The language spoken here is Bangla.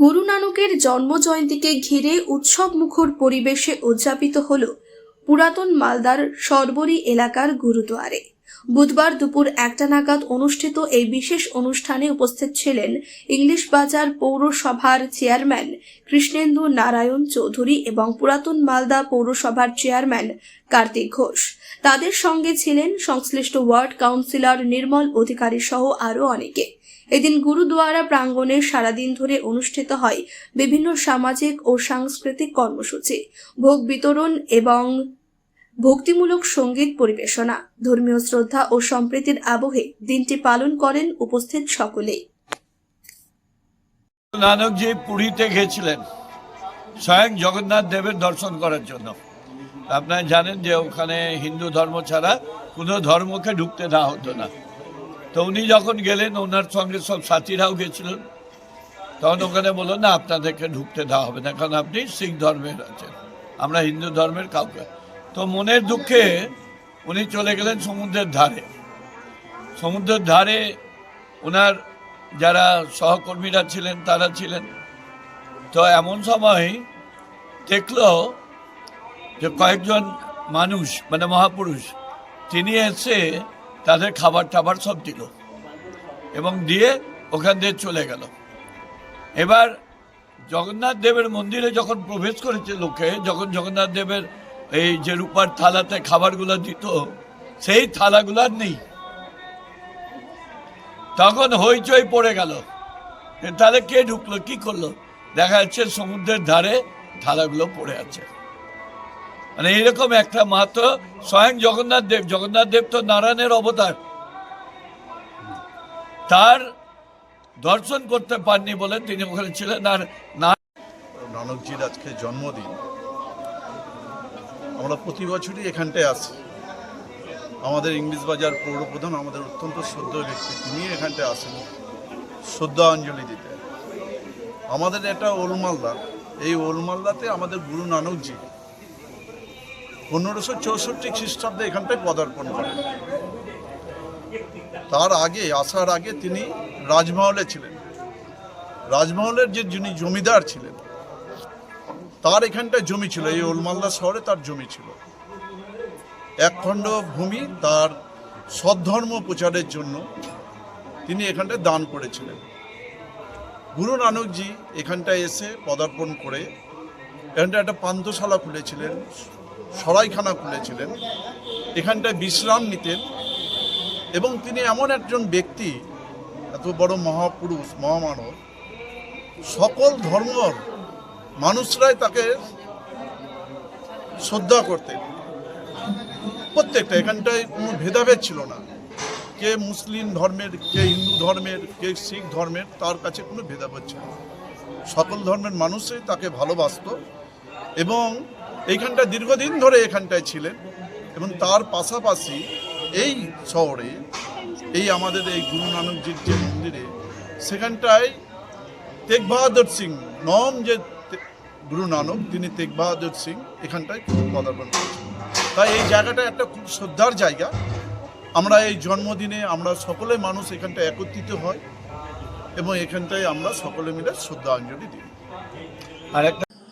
গুরু নানকের জন্মজয়ন্তীকে ঘিরে উৎসব মুখর পরিবেশে উদযাপিত হল পুরাতন মালদার সরবরি এলাকার গুরুদুয়ারে। বুধবার দুপুর একটা নাগাদ অনুষ্ঠিত এই বিশেষ অনুষ্ঠানে উপস্থিত ছিলেন ইংলিশ বাজার পৌরসভার চেয়ারম্যান কৃষ্ণেন্দু নারায়ণ চৌধুরী এবং পুরাতন মালদা পৌরসভার চেয়ারম্যান কার্তিক ঘোষ। তাদের সঙ্গে ছিলেন সংশ্লিষ্ট ওয়ার্ড কাউন্সিলর নির্মল অধিকারী সহ আরও অনেকে। এদিন গুরুদুয়ারা প্রাঙ্গণে সারাদিন ধরে অনুষ্ঠিত হয় বিভিন্ন সামাজিক ও সাংস্কৃতিক কর্মসূচি, ভোগ বিতরণ এবং ভক্তিমূলক সংগীত পরিবেশনা। ধর্মীয় শ্রদ্ধা ও সম্প্রীতির আবহে দিনটি পালন করেন উপস্থিত সকলেই। নানকজি পুরীতে গেছিলেন, স্বয়ং জগন্নাথ দেবের দর্শন করার জন্য। আপনারা জানেন যে ওখানে হিন্দু ধর্ম ছাড়া কোনো ধর্মকে ঢুকতে দেওয়া হতো না। তো উনি যখন গেলেন, ওনার সঙ্গে সব সাথীরাও গেছিলেন। তখন ওখানে বলল, না, আপনাদেরকে ঢুকতে দেওয়া হবে না, কারণ আপনি শিখ ধর্মের আছেন। আমরা হিন্দু ধর্মের কাউকে। তো মনের দুঃখে উনি চলে গেলেন সমুদ্রের ধারে। সমুদ্রের ধারে ওনার যারা সহকর্মীরা ছিলেন, তারা ছিলেন। তো এমন সময় দেখল যে কয়েকজন মানুষ মানে মহাপুরুষ, তিনি এসে তাদের খাবার টাবার সব দিল এবং দিয়ে ওখান দিয়ে চলে গেল। এবার জগন্নাথ দেবের মন্দিরে যখন প্রবেশ করেছে লোকে, যখন জগন্নাথ দেবের এই যে রূপার থালাতে খাবারগুলো দিত, সেই থালাগুলো আর নেই। তখন হইচই পড়ে গেল তাহলে কে ঢুকলো, কি করল? দেখা যাচ্ছে সমুদ্রের ধারে থালাগুলো পড়ে আছে। মানে এরকম একটা মাত্র স্বয়ং জগন্নাথ দেব জগন্নাথ দেব তো নারায়ণের অবতার। তার দর্শন করতে পাননি বলে তিনি ওখানে ছিলেন আর নানকজির আজকে জন্মদিন। আমরা প্রতি বছরই এখানটায় আসি। আমাদের ইংলিশ বাজার পৌরপ্রধান, আমাদের অত্যন্ত শ্রদ্ধ ব্যক্তি তিনি এখানটায় আসেন শ্রদ্ধাঞ্জলি দিতে। আমাদের এটা ওলমালদা। এই ওলমালদাতে আমাদের গুরু নানকজি পনেরোশো চৌষট্টি খ্রিস্টাব্দে এখানটায় পদার্পণ করেন। তার আগে, আসার আগে তিনি রাজমহলে ছিলেন। রাজমহলের যে যিনি জমিদার ছিলেন, তার এখানটায় জমি ছিল, এই ওলমালদা শহরে তার জমি ছিল। এক খণ্ড ভূমি তার সদ্ধর্ম প্রচারের জন্য তিনি এখানটায় দান করেছিলেন। গুরু নানকজি এখানটায় এসে পদার্পণ করে, এখানটায় একটা পান্থশালা খুলেছিলেন। সরাইখানা খুলেছিলেন। এখানটায় বিশ্রাম নিতেন এবং তিনি এমন একজন ব্যক্তি, এত বড় মহাপুরুষ, মহামানব, সকল ধর্মর মানুষরাই তাকে শ্রদ্ধা করতেন। প্রত্যেকটা, এখানটায় কোনো ভেদাভেদ ছিল না। কে মুসলিম ধর্মের, কে হিন্দু ধর্মের, কে শিখ ধর্মের, তার কাছে কোনো ভেদাভেদ ছিল সকল ধর্মের মানুষই তাকে ভালোবাসত এবং এইখানটা দীর্ঘদিন ধরে এখানটায় ছিলেন এবং তার পাশাপাশি এই শহরে, এই আমাদের এই গুরু নানকজির যে মন্দিরে, সেখানটায় তেগ বাহাদুর সিং নম যে গুরু নানক, তিনি তেগ বাহাদুর সিং এখানটায় পদার্পণ করেছেন। তাই এই জায়গাটা একটা খুব শ্রদ্ধার জায়গা। আমরা এই জন্মদিনে আমরা সকলে মানুষ এখানটায় একত্রিত হয় এবং এখানটায় আমরা সকলে মিলে শ্রদ্ধাঞ্জলি দিই। আর একটা